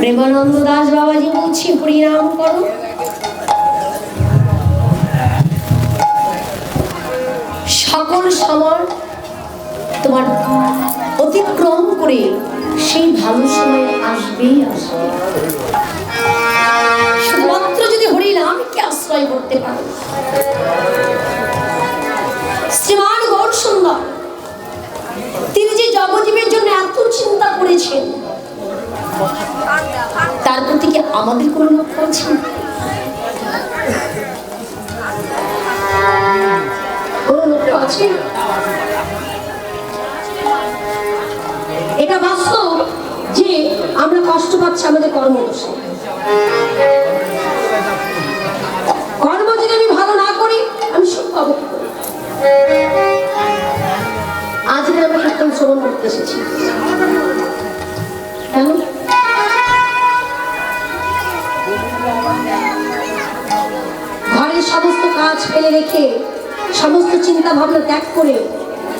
প্রেমানন্দ দাস বাবাজি বলছি হরিনাম করো। সকল সময় তোমার অতিক্রম করে সেই ভালো সময় আসবে। শুধুমাত্র যদি হরিনামকে আশ্রয় করতে পারো। শ্রীমান গৌর সুন্দর তিনি যে জগজীবের জন্য এত চিন্তা করেছেন তার প্রতি কি আমাদের কোনো লক্ষ্য আছে? কোনো লক্ষ্য আছে? এটা বাস্তব যে আমরা কষ্ট পাচ্ছি আমাদের কর্মদোষে কর্ম যদি আমি ভালো না করি, আমি সুখ পাবো? আজকে আমরা কীর্তন শ্রবণ করতে এসেছি। ফেলে রেখে সমস্ত চিন্তা ভাবনা ত্যাগ করে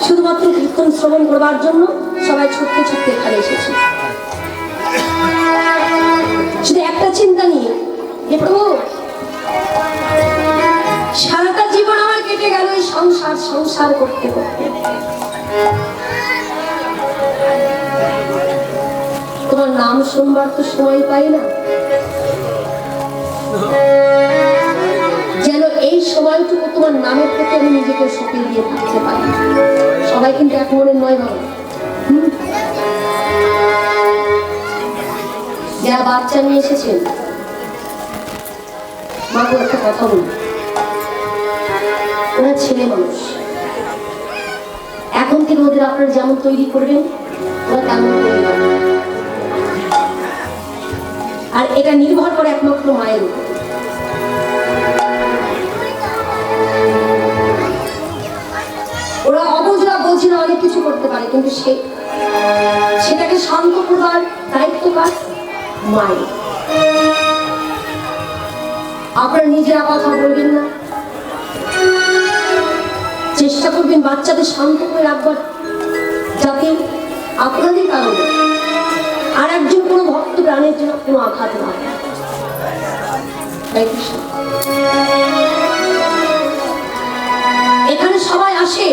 শুধুমাত্র কীর্তন শ্রবণ করবার জন্য সবাই ছুটতে ছুটতে এখানে এসেছি। শুধু একটা চিন্তা নিয়ে, যে প্রভু, সারাটা জীবন আমার কেটে গেল এই সংসার সংসার করতে করতে। তোমার নাম শুনবার তো সময় পাই না। এই সময়টুকু তোমার নামের প্রতি আমি নিজেকে সঁপে দিয়ে থাকতে পারি। সবাই কিন্তু এক মনের নয় বাবা যারা বাচ্চা নিয়ে এসেছেন, মাকে একটা কথা বলি ওরা ছেলে মানুষ। এখন থেকে ওদের আপনারা যেমন তৈরি করবেন, ওরা তেমন তৈরি আর এটা নির্ভর করে একমাত্র মায়ের উপর। বোঝরা অনেক কিছু করতে পারে, কিন্তু সে, সেটাকে শান্ত করবার দায়িত্ব কার? মায়ের। আপনারা নিজেরা কথা বলবেন না। চেষ্টা করবেন বাচ্চাদের শান্ত করে রাখবার, যাতে আপনাদের কারণে আর একজন কোনো ভক্ত প্রাণের জন্য কোনো আঘাত না। এখানে সবাই আসে।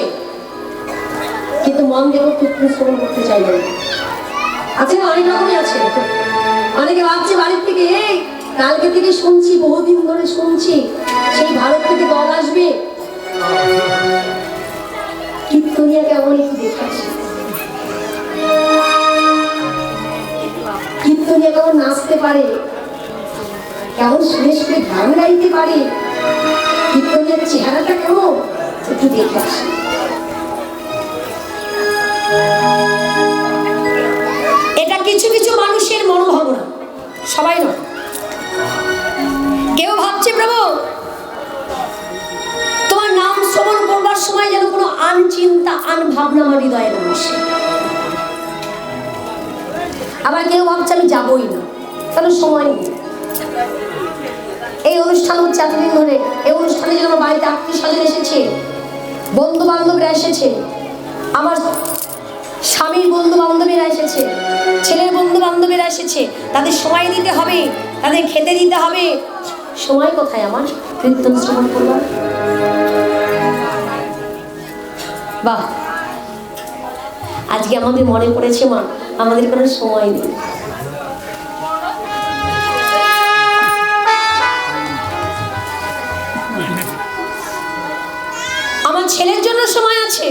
মন দেব কীর্তন শ্রবণ করতে চাইবে। না আছে না? অনেক রকমই আছে। অনেকে ভাবছে বাড়ির থেকে, এই, কালকে থেকে শুনছি, বহুদিন ধরে শুনছি, সেই ভারত থেকে দল আসবে। কীর্তনিয়া কেমন একটু দেখাচ্ছি। কীর্তনিয়া কেমন নাচতে পারে? কেমন সুরে সুরে গান গাইতে পারে? কীর্তনিয়ার চেহারাটা কেমন? একটু এটা আন ভাবনা আমার হৃদয়ে না আসে আবার কেউ ভাবছে আমি যাবই না। কারণ সময় নেই? এই অনুষ্ঠান হচ্ছে এতদিন ধরে। এই অনুষ্ঠানে যেন আমার বাড়িতে আত্মীয় স্বজন এসেছে বন্ধু বান্ধবরা এসেছে, আমার স্বামীর বন্ধু বান্ধবীরা এসেছে, ছেলের বন্ধু বান্ধবীরা এসেছে। তাদের সময় দিতে হবে, তাদের খেতে দিতে হবে। সময় কোথায় আমার? কীর্তন শ্রবণ করবার বাহ। আজকে আমাদের মনে পড়েছে, মা, আমাদের কোনো সময় নেই। আমার ছেলের জন্য সময় আছে।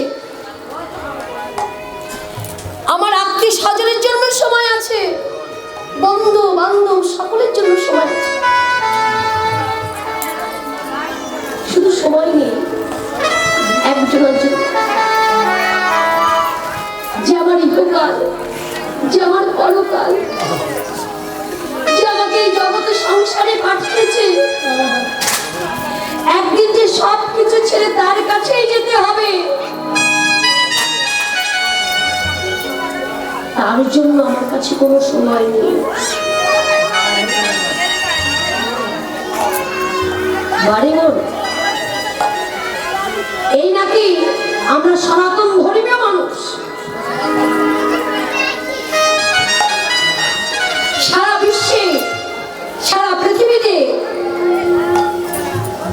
আমার আত্মীয় স্বজনের জন্য সময় আছে। বন্ধু বান্ধব সকলের জন্য সময় আছে। পাঠিয়েছে। একদিন যে সব কিছু ছেড়ে তার কাছেই যেতে হবে। তার জন্য আমার কাছে কোনো সময় নেই। বাড়ি এই নাকি আমরা সনাতন ধর্মীয় মানুষ।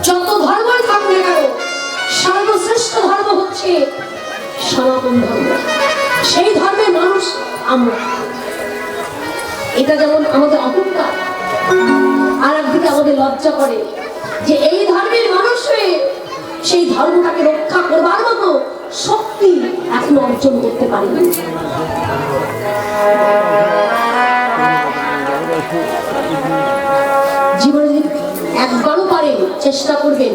যত ধর্মই থাক না কেন সর্বশ্রেষ্ঠ ধর্ম হচ্ছে সনাতন ধর্ম। সেই ধর্মের মানুষ আমরা। এটা যেমন আমাদের অহংকার আর একদিকে আমাদের লজ্জা করে যে এই ধর্মের মানুষ হয়ে সেই ধর্মটাকে রক্ষা করবার মতো শক্তি এখনও অর্জন করতে পারিনি। চেষ্টা করবেন।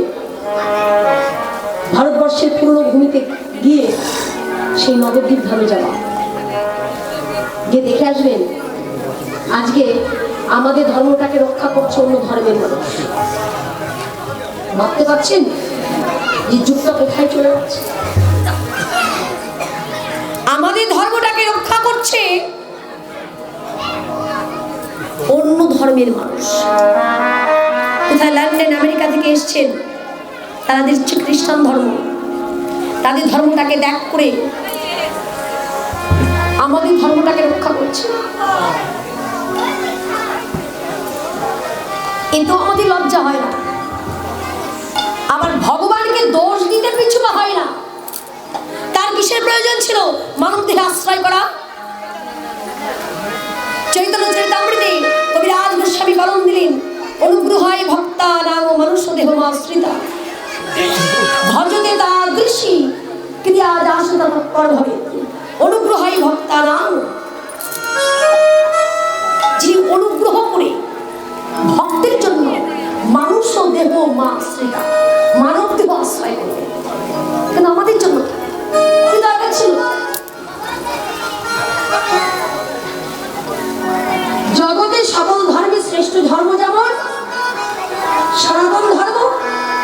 ভারতবর্ষের পুরনো ভূমিতে গিয়ে সেই নবদ্বীপ ধামে যাওয়া। গিয়ে দেখে আসবেন, আজকে আমাদের ধর্মটাকে রক্ষা করছে অন্য ধর্মের মানুষ। ভাবতে পারছেন যে যুগটা কোথায় চলে যাচ্ছে? আমাদের ধর্মটাকে রক্ষা করছে অন্য ধর্মের মানুষ। কোথায় লন্ডন আমেরিকা থেকে এসছেন তাদের হচ্ছে খ্রিস্টান ধর্ম, তাদের ধর্মটাকে ত্যাগ করে আমাদের ধর্মটাকে রক্ষা করছে। কিন্তু আমাদের লজ্জা হয় না। আবার ভগবানকে দোষ দিতে পিছু হয় না। তার কিসের প্রয়োজন ছিল? মানব দেহে আশ্রয় করা। চৈতন্য চরিতামৃতে কবিরাজ গোস্বামী কলম দিলেন অনুগ্রহায় ভক্তা নাম মানুষ দেহ আশ্রিতা ভজতে তার দৃশ্যি, ক্রিয়া তৎপর ভবে অনুগ্রহায় ভক্তা নাম। যিনি অনুগ্রহ করে ভক্তের জন্য মানুষ দেহ মা আশ্রিতা মানব দেহ আশ্রয় করবে কিন্তু আমাদের জন্য ছিল? শ্রেষ্ঠ ধর্ম যেমন, সনাতন ধর্ম,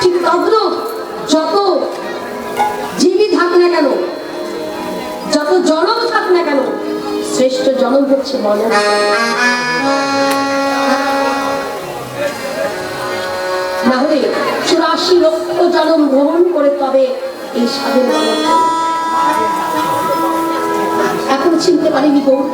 ঠিক তদ্রুপ যত জীবী থাক না কেন, যত জনম থাক না কেন, শ্রেষ্ঠ জনম হচ্ছে মনের না হলে চুরাশি লক্ষ জনম গ্রহণ করে তবে এই এখন চিনতে পারিনি গৌর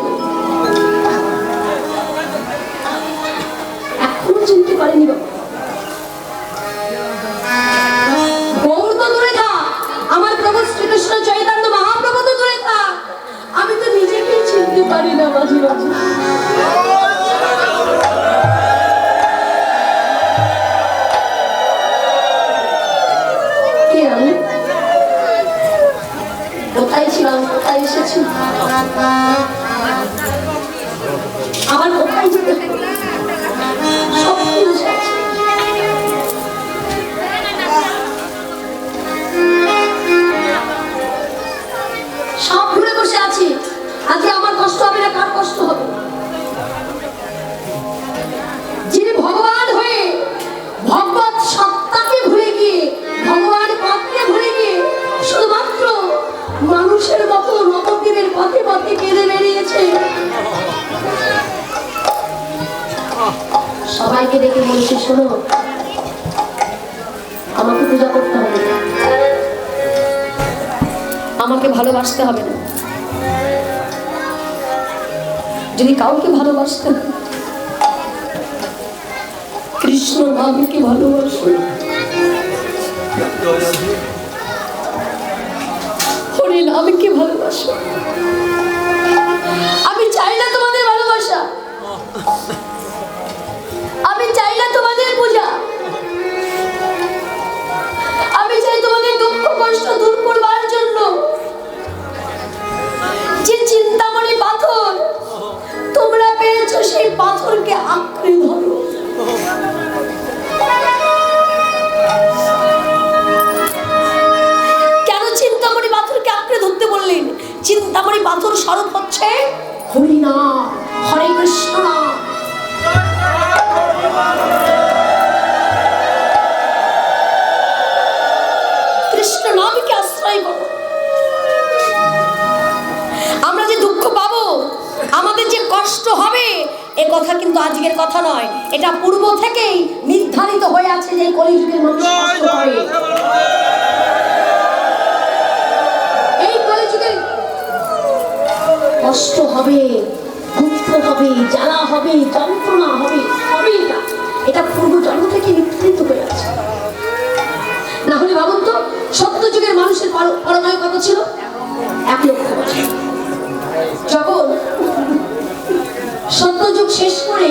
শোনো। আমাকে পূজা করতে হবে। আমাকে ভালোবাসতে হবে না। যদি কাউকে ভালোবাসতে কৃষ্ণ নামকে ভালোবাসো। হরি নামকে ভালোবাসো। পাথরকে আঁকড়ে ধরো। কেন চিন্তামণি পাথরকে আঁকড়ে ধরতে বললেন? চিন্তামণি পাথর স্বরূপ হচ্ছে? হরিনা হরে কৃষ্ণ এ কথা কিন্তু আজকের কথা নয়। এটা পূর্ব থেকেই নির্ধারিত হয়ে আছে যে কলিযুগের মানুষ এই কষ্ট হবে দুঃখ হবে জ্বালা হবে যন্ত্রণা হবে হবে এটা। এটা পূর্ব জন্ম থেকে নির্ধারিত হয়ে আছে। না হলে ভাবুন তো সত্য যুগের মানুষের পরমায়ু কত ছিল? এক লক্ষ বছর। যখন সত্যযুগ শেষ করে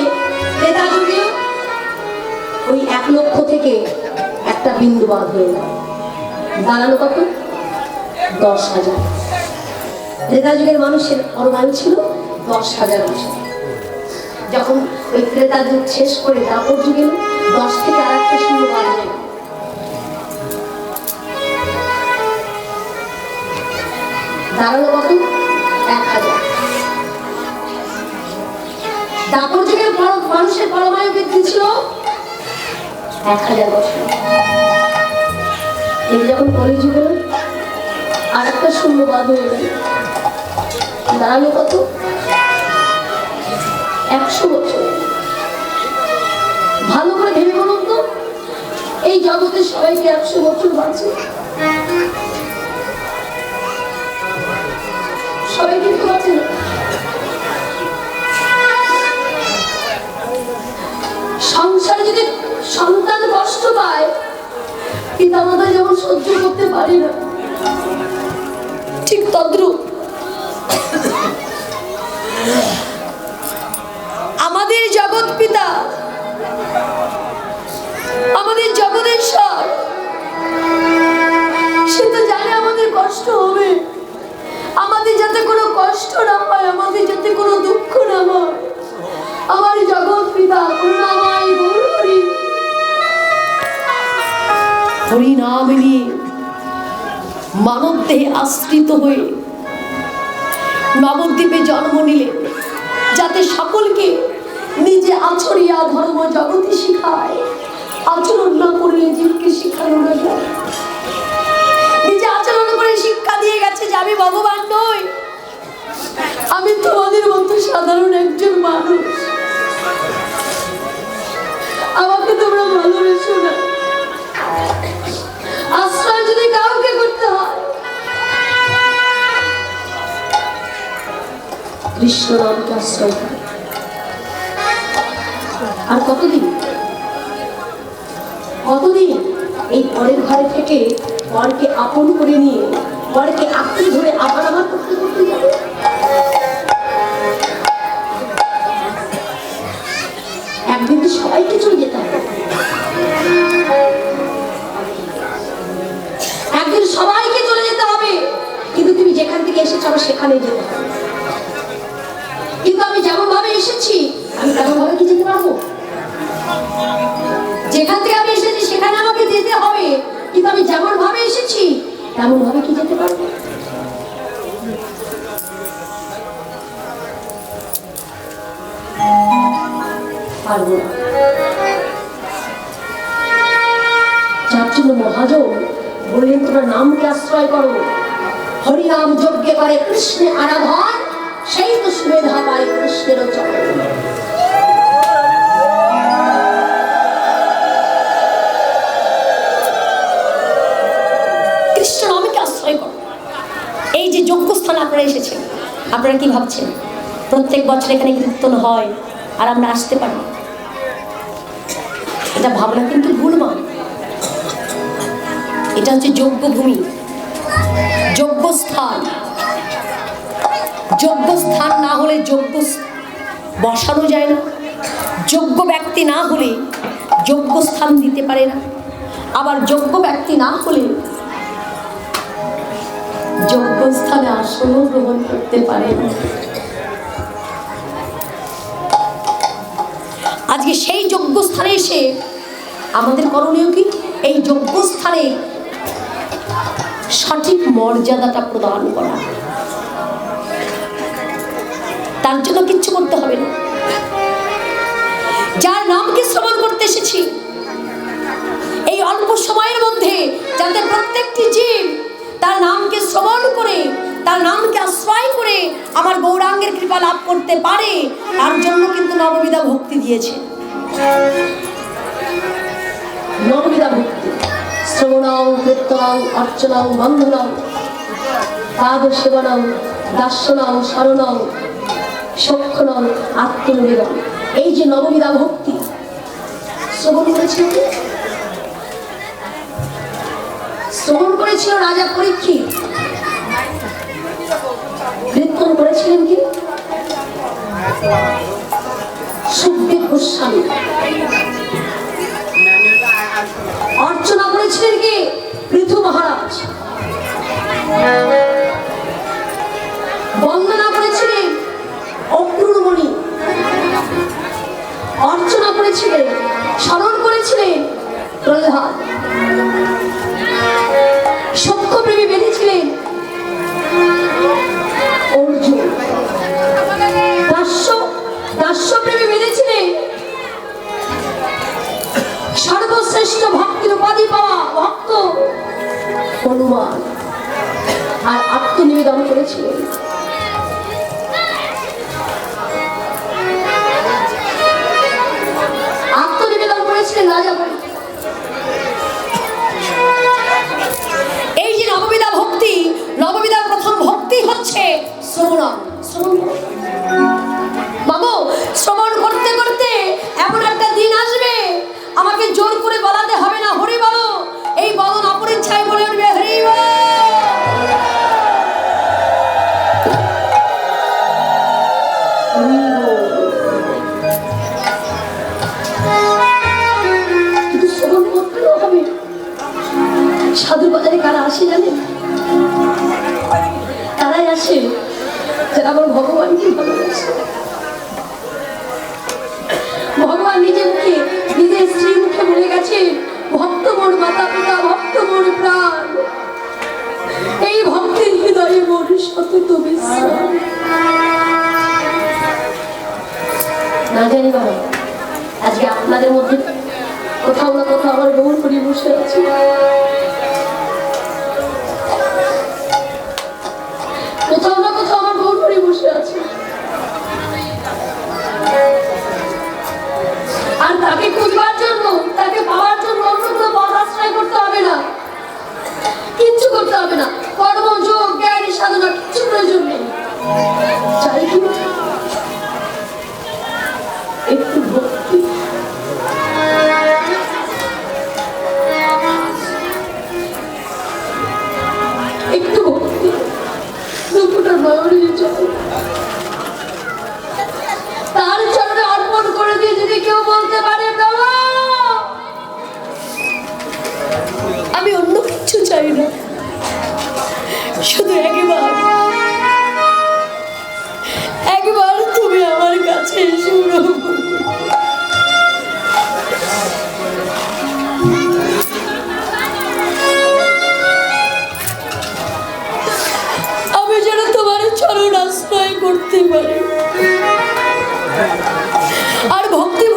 ত্রেতা যুগে ওই এক লক্ষ থেকে একটা বিন্দু বাদ হয়ে দাঁড়াল কত? দশ হাজার। ত্রেতা যুগের মানুষের অবদান ছিল দশ হাজার বছর। যখন ওই ক্রেতা যুগ শেষ করে তারপর যুগে দশ থেকে আর একটা শুরু বাড়া যায় দাঁড়াল কত? দাপর পর- মানুষের পরমায়ু বৃদ্ধি ছিল? এক হাজার বছর। এই যখন কলিযুগ আর একটা শূন্য বাদ হয়ে গেল দাঁড়াল কত? একশো বছর। ভালো করে ভেবে বলুন তো, এই জগতে সবাইকে একশো বছর বাঁচে। সবাই করতে পারে না মানব দেহে আশ্রিত হয়ে নবদ্বীপে জন্ম নিলেন যাতে সকলকে নিজে আচরিয়া ধর্ম জগতে শিখায়, আচরণ না করলে জীবকে শিখানো না নিজে আচরণ করে শিক্ষা দিয়ে গেছে যে আমি ভগবান নই। আমি তোমাদের মতো সাধারণ একজন মানুষ। আমাকে তোমরা ভালোবেসো না। কৃষ্ণ নামকে আশ্রয় আর কতদিন? কতদিন? এই পরের ঘরে থেকে পরকে আপন করে নিয়ে পরকে আঁকড়ে ধরে আবার যাবে। একদিন তো সবাইকে চলে যেতে হবে। একদিন সবাইকে চলে যেতে হবে। কিন্তু তুমি যেখান থেকে এসেছ, আমার সেখানে যেতে হবে। আমি কি যেতে পারব। যেখান থেকে আমি এসেছি, সেখানে আমাকে যেতে হবে। কিন্তু আমি যেমন ভাবে এসেছি তেমন ভাবে কি যেতে পারব? পারব না। যার জন্য মহাজন বললেন নামকে আশ্রয় করো। হরিনাম যজ্ঞে করে কৃষ্ণে আরাধন, সেই তো সুমেধা পায় কৃষ্ণেরও চরণ। স্থান আপনারা এসেছেন আপনারা কি ভাবছেন? প্রত্যেক বছর এখানে কীর্তন হয় আর আমরা আসতে পারি? এটা ভাবনা কিন্তু ভুল ভুলমান এটা হচ্ছে যোগ্য ভূমি যোগ্য স্থান যোগ্য স্থান না হলে যোগ্য বসানো যায় না। যোগ্য ব্যক্তি না হলে যোগ্য স্থান দিতে পারে না। আবার যোগ্য ব্যক্তি না হলে যোগ্য স্থানে আসনও গ্রহণ করতে পারে আজকে সেই যোগ্য স্থানে এসে আমাদের করণীয় কি? এই যোগ্য স্থানে সঠিক মর্যাদাটা প্রদান করা। তার জন্য কিচ্ছু করতে হবে না। যার নামকে শ্রবণ করতে এসেছি, এই অল্প সময়ের মধ্যে যাতে প্রত্যেকটি জীব তার নামকে শ্রবণ করে, তার নামকে আশ্রয় করে আমার গৌরাঙ্গের কৃপা লাভ করতে পারে, তার জন্য কিন্তু নববিধা ভক্তি দিয়েছে। নববিধা ভক্তি। শ্রবণাও, কীর্তনাও, অর্চনাও বন্ধনাও পাদ সেবনাও, দার্শনাও, স্মরণাও সক্ষণাও আত্মনিবেদন। এই যে নববিধা ভক্তি, শ্রবণ করেছিল শ্রমণ করেছিল রাজা পরীক্ষিত কীর্তন করেছিলেন কি? সুখদেব গোস্বামী। অর্চনা করেছিলেন কি? পৃথু মহারাজ। বন্দনা করেছিলেন অক্রুরমণি। অর্চনা করেছিলেন, স্মরণ করেছিলেন প্রহ্লাদ। সত্যপ্রেমী বেঁধেছিলেন। অর্জুন। দাস্য দাস্যপ্রেমী বেঁধেছিলেন। সর্বশ্রেষ্ঠ ভক্তির উপাধি পাওয়া ভক্ত হনুমান। আর আত্মনিবেদন করেছিলেন। কোথাও না কোথাও বসে আছে। কোথাও না কোথাও আমার করি বসে আছে। আর তাকে খুঁজবার জন্য তাকে পাওয়ার জন্য অন্য কোনো পথ আশ্রয় করতে হবে না কিচ্ছু করতে হবে না কর্ম যোগ জ্ঞানী সাধনা কিচ্ছু প্রয়োজন নেই। চাই একটু ভক্তি। একটু ভক্তি। দুপুরটা নয়নের জল তার চরণে অর্পণ করে দিয়ে যদি কেউ বলতে পারে আমি অন্য কিছু চাই না। শুধু একবার। একবার তুমি আমার কাছে এসে। আমি যেন তোমার চরণ আশ্রয় করতে পারি। আর ভক্তি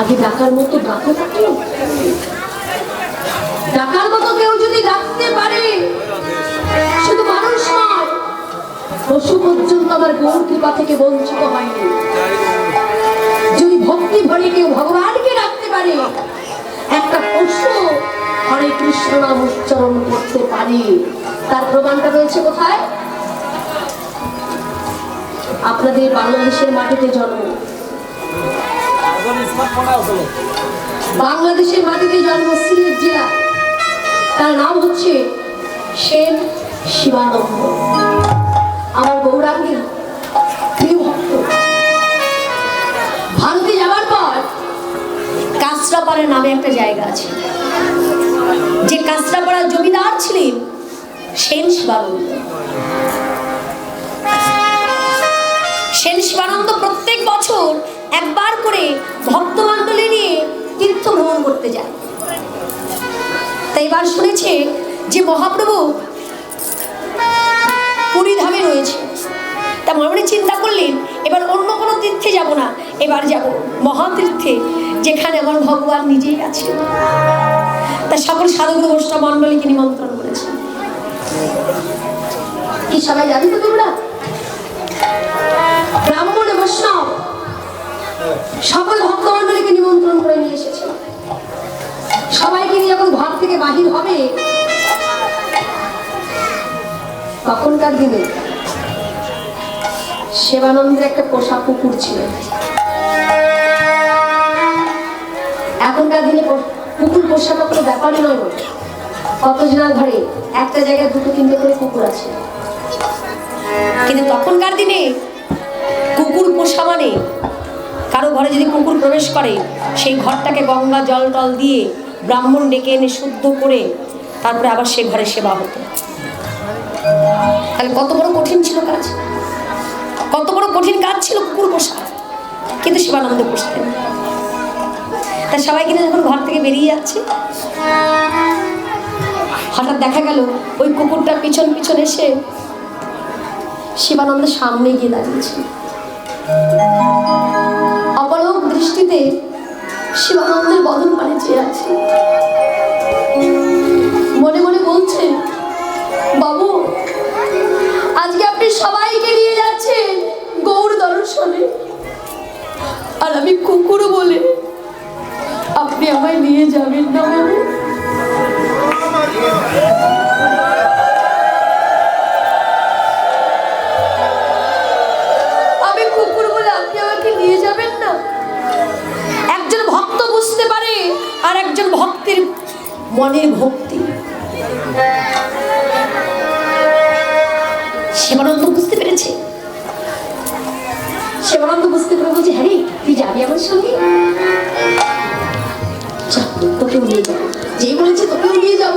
আগে ডাকার মতো ডাকো তাকে ডাকার মতো কেউ যদি ডাকতে পারে, শুধু মানুষ পশু পর্যন্ত আমার গৌর কৃপা থেকে বঞ্চিত হয়নি যদি ভক্তি ভরে কেউ ভগবানকে ডাকতে পারে, একটা পশু হরে কৃষ্ণ নাম উচ্চারণ করতে পারে। তার প্রমাণটা রয়েছে কোথায়? আপনাদের বাংলাদেশের মাটিতে জন্ম। বাংলাদেশের মাটিতে জন্ম সিলেট জেলা। তার নাম হচ্ছে সেন শিবানন্দ। আমার গৌরাঙ্গী প্রিয় ভক্ত, ভারতে যাওয়ার পর নামে একটা জায়গা আছে। যে কাঁচরাপাড়ার জমিদার ছিলেন সেন শিবানন্দ। সেন শিবানন্দ প্রত্যেক বছর একবার করে ভক্তমণ্ডলী নিয়ে তীর্থ ভ্রমণ করতে যায়। তাই এবার শুনেছে যে মহাপ্রভু পুরীধামে রয়েছে। তা মনে চিন্তা করলেন, এবার অন্য কোনো তীর্থে যাব না, এবার যাব মহাতীর্থে, যেখানে আমার ভগবান নিজেই আছে তা সকল সাধুগুরু বৈষ্ণব মণ্ডলীকে নিমন্ত্রণ করেছেন কি সবাই জানি তো তোমরা? ব্রাহ্মণ সকল ভক্তমণ্ডলীকে নিমন্ত্রণ করে নিয়ে এসেছে। সবাইকে নিয়ে ঘর থেকে বাহির হবে, তখনকার দিনে সেবানন্দের একটা পোষা কুকুর ছিল। এখনকার দিনে কুকুর পোষাটা কোনো ব্যাপারই নয় কতজনের ঘরে একটা জায়গায় দুটো, তিনটে করে কুকুর আছে। কিন্তু তখনকার দিনে কুকুর পোষা মানে? কারও ঘরে যদি কুকুর প্রবেশ করে, সেই ঘরটাকে গঙ্গা জল টল দিয়ে ব্রাহ্মণ ডেকে এনে শুদ্ধ করে তারপরে আবার সে ঘরে সেবা হতো। তাহলে কত বড় কঠিন ছিল কাজ? কত বড় কঠিন কাজ ছিল কুকুর পোষা? কিন্তু শিবানন্দ পোষতেন। তা সবাই কিনা যখন ঘর থেকে বেরিয়ে যাচ্ছে, হঠাৎ দেখা গেল ওই কুকুরটা পিছন পিছন এসে শিবানন্দের সামনে গিয়ে দাঁড়িয়েছে। অপলক দৃষ্টিতে শিবানন্দের বদন পানে চেয়ে আছে। মনে মনে বলছে, বাবু, আজকে আপনি সবাইকে নিয়ে যাচ্ছেন গৌর দর্শনে। আর আমি কুকুর বলে আপনি আমায় নিয়ে যাবেন না বাবু? মনের ভক্তি। শিবানন্দ বুঝতে পেরেছে? শিবানন্দ বুঝতে পেরে বলছে হ্যাঁ তুই যাবি আমার সঙ্গে? তোকেও নিয়ে যাব। যেই বলেছে তোকেও নিয়ে যাব।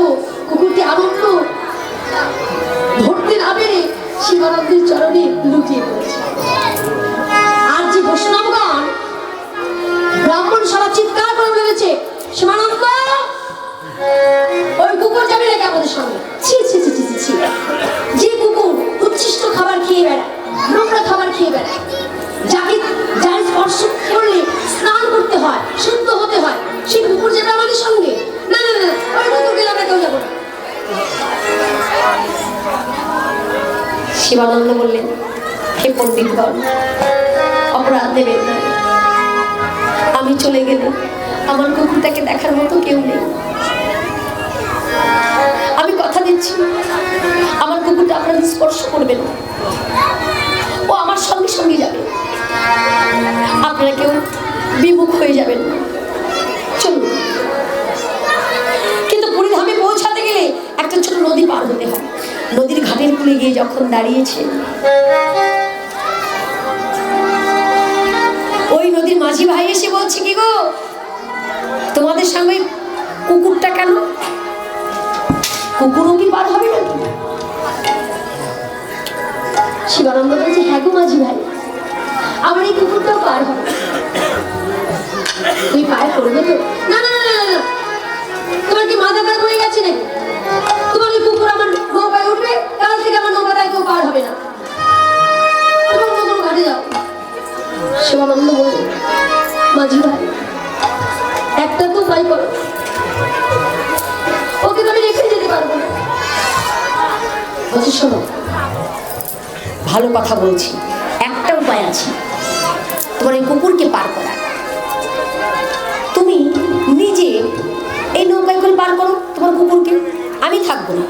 কুকুরটি আনন্দ। ধরতে না পেরে শিবানন্দের চরণে লুটিয়ে পড়েছে। আর যে বৈষ্ণবগণ ব্রাহ্মণ সভা চিৎকার করে বলেছে শিবানন্দ ওই কুকুর যাবে নাকি আমাদের সঙ্গে? ছি ছি ছি ছি ছি, যে কুকুর উচ্ছিষ্ট খাবার খেয়ে বেড়ায় নোংরা খাবার খেয়ে বেড়ায় যাকে যার স্পর্শ করলে স্নান করতে হয় শুদ্ধ হতে হয় সেই কুকুর যাবে আমাদের সঙ্গে? না না না ওই কুকুরকে আমরা কেউ যাব শিবানন্দ বললেন হে পণ্ডিতগণ অপরাধ দেবেন না। আমি চলে গেলে আমার কুকুরটাকে দেখার মতো কেউ নেই। দিচ্ছি আমার কুকুরটা আপনাদের স্পর্শ করবে না। ও আমার সঙ্গে সঙ্গে যাবে। আপনারা কেউ বিমুখ হয়ে যাবেন চলুন। কিন্তু পুরীধামে পৌঁছাতে গেলে একটা ছোট নদী পার হয়। নদীর ঘাটের কুলে গিয়ে যখন দাঁড়িয়েছে, ওই নদীর মাঝি ভাই এসে বলছে, কি গো? তোমাদের সঙ্গে কুকুরটা কেন কুকুরও কি পার হবে নাকি শিবানন্দ বলছে হ্যাঁ গো মাঝি ভাই আমার এই কুকুরটাও পার হবে। তুই পার করবে তো? না না না না, না, না। তোমার কি মাথা খারাপ হয়ে গেছে নাকি? তোমার ওই কুকুর আমার নৌকায় উঠবে কাল থেকে আমার নৌকাটায় কেউ পার হবে না। তোমার ঘাটে যাও। শিবানন্দ বলল মাঝি ভাই একটা তো উপায় করো। বলছি, শোনো। ভালো কথা বলছি। একটা উপায় আছে। তোমার এই কুকুরকে পার করা তুমি নিজে এই নৌকায় করে পার করো তোমার কুকুরকে। আমি থাকব না।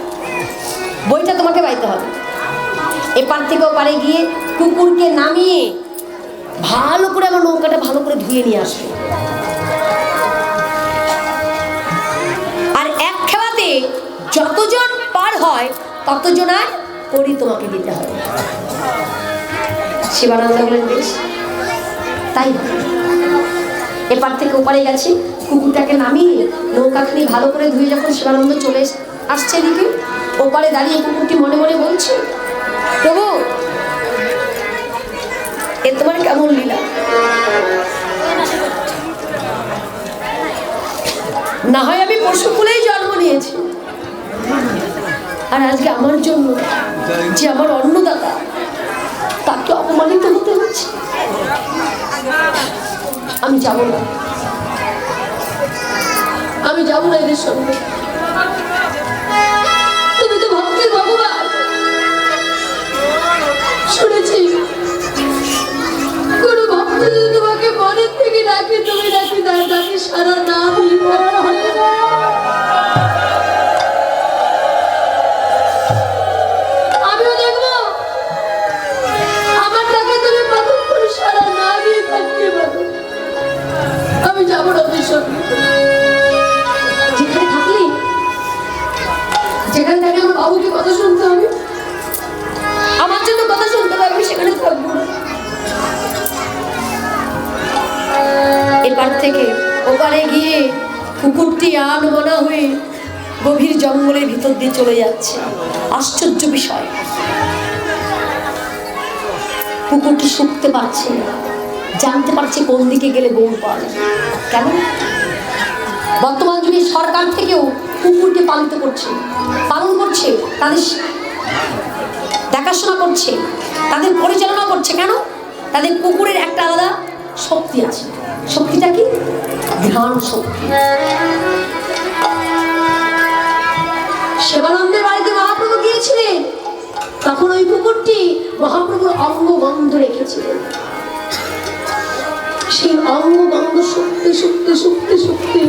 বইটা তোমাকে পাইতে হবে। এপার থেকে ওপারে গিয়ে কুকুরকে নামিয়ে ভালো করে আমার নৌকাটা ভালো করে ধুয়ে নিয়ে আসবে। আর এক খেলাতে যতজন পার হয় ততজন আর করি তোমাকে দিতে হবে। শিবানন্দ বলেন বেশ। তাই এপার থেকে ওপারে গেছে, কুকুরটাকে নামিয়ে নৌকাখানি ভালো করে ধুয়ে যখন শিবানন্দ চলে আসছে এদিকে, ওপারে দাঁড়িয়ে কুকুরটি মনে মনে বলছে, প্রভু, এ তোমার কেমন লীলা? না হয় আমি পশুকুলেই জন্ম নিয়েছি। আর আজকে আমার জন্য যে আমার অন্নদাতা, তাকে অপমানিত হতে হচ্ছে। আমি যাব না। আমি যাব না এদের সঙ্গে। তুমি তো ভক্তের ভগবান। শুনেছি কোন ভক্ত যদি তোমাকে মনের থেকে ডাকে, তুমি নাকি তার ডাকে সারা না বিফল জঙ্গলের ভিতর দিয়ে চলে যাচ্ছে। আশ্চর্য বিষয়। কুকুরটি শুকতে পারছে জানতে পারছে কোন দিকে গেলে গৌর পাওয়া কেন? বর্তমান যুগে সরকার থেকেও কুকুরকে পালিত করছে, পালন করছে, তাদের দেখাশোনা করছে, তাদের পরিচালনা করছে। কেন? তাদের কুকুরের একটা আলাদা শক্তি আছে। শক্তিটা কি? ঘ্রাণ শক্তি। সেবানন্দের বাড়িতে মহাপ্রভু গিয়েছিলেন, তখন ওই কুকুরটি মহাপ্রভুর অঙ্গ বন্ধ রেখেছিলেন সেই অঙ্গ বন্ধ শুকতে শুকতে শুকতে শুকতে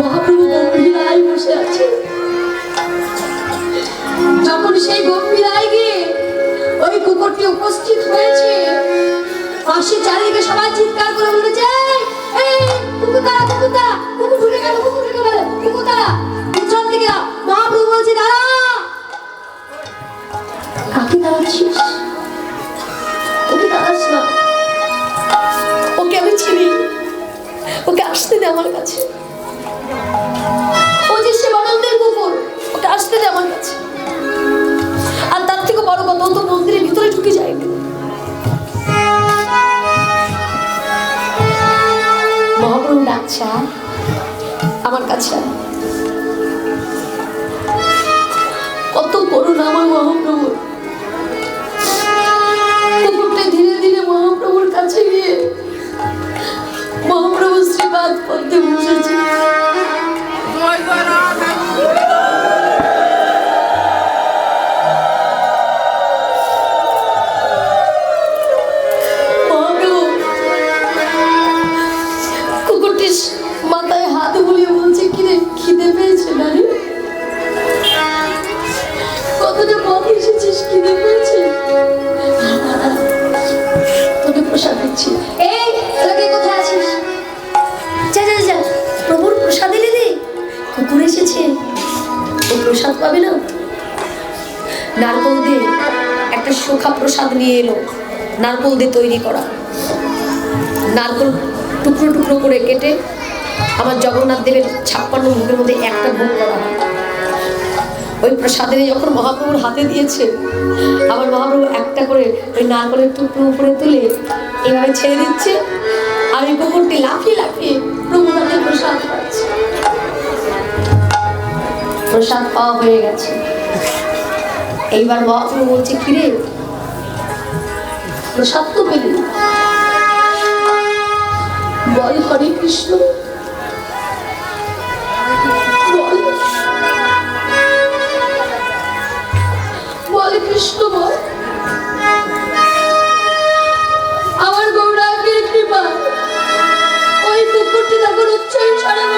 মহাপ্রভু গম্ভীরায় বসে আছে যখন সেই গম্ভীরায় গিয়ে ওই কুকুরটি উপস্থিত হয়েছে, পাশে চারিদিকে সবাই চিৎকার করে বলেছে এই কুকুর ঢুকে গেল, কুকুর ঢুকে গেল মহাপ্রভু বলছে দাঁড়া কাকে দাঁড়াচ্ছিস ওকে দাঁড়াস না। ওকে আমি চিনি। ওকে আসতে দে আমার কাছে। ও যে কুকুর, ওকে আসতে দে আমার কাছে। আর তার থেকে বড় কথা তো মন্দিরের ভিতরে ঢুকে যায়নি মহাপ্রভু ডাকছে আমার কাছে করে কেটে আমার জগন্নাথ দেবের ছাপ্পান্ন ভোগের মধ্যে একটা ভোগ করা। ওই প্রসাদের যখন মহাপ্রভুর হাতে দিয়েছে, আবার মহাপ্রভু একটা করে ওই নারকলের টুকরো উপরে তুলে এভাবে ছেড়ে দিচ্ছে আর ওই কুকুরটি লাফিয়ে লাফিয়ে প্রভুর হাতে প্রসাদ পাচ্ছে। প্রসাদ পাওয়া হয়ে গেছে। এইবার মহাপ্রভু বলছে, কিরে, প্রসাদ তো পেলি বল হরে কৃষ্ণ। বল। কৃষ্ণ বল। আমার গৌরাঙ্গের কৃপা। ওই পুকুরটি তখন উচ্চারণ ছাড়া